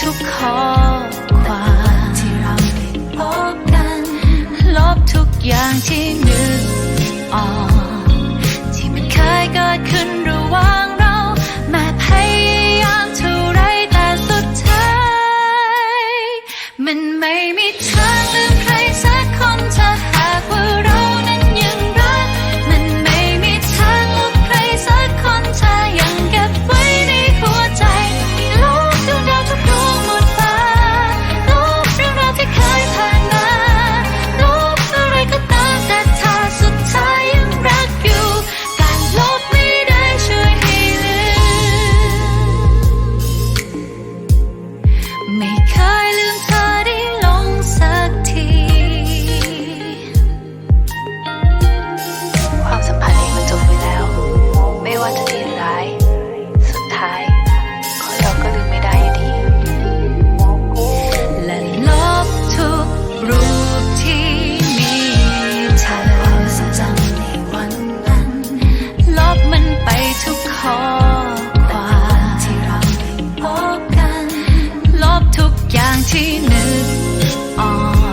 ทุกข้อความที่เราได้พบกัน ลบทุกอย่างที่นึกออก ที่ไม่เคยเกิดขึ้น she knew all.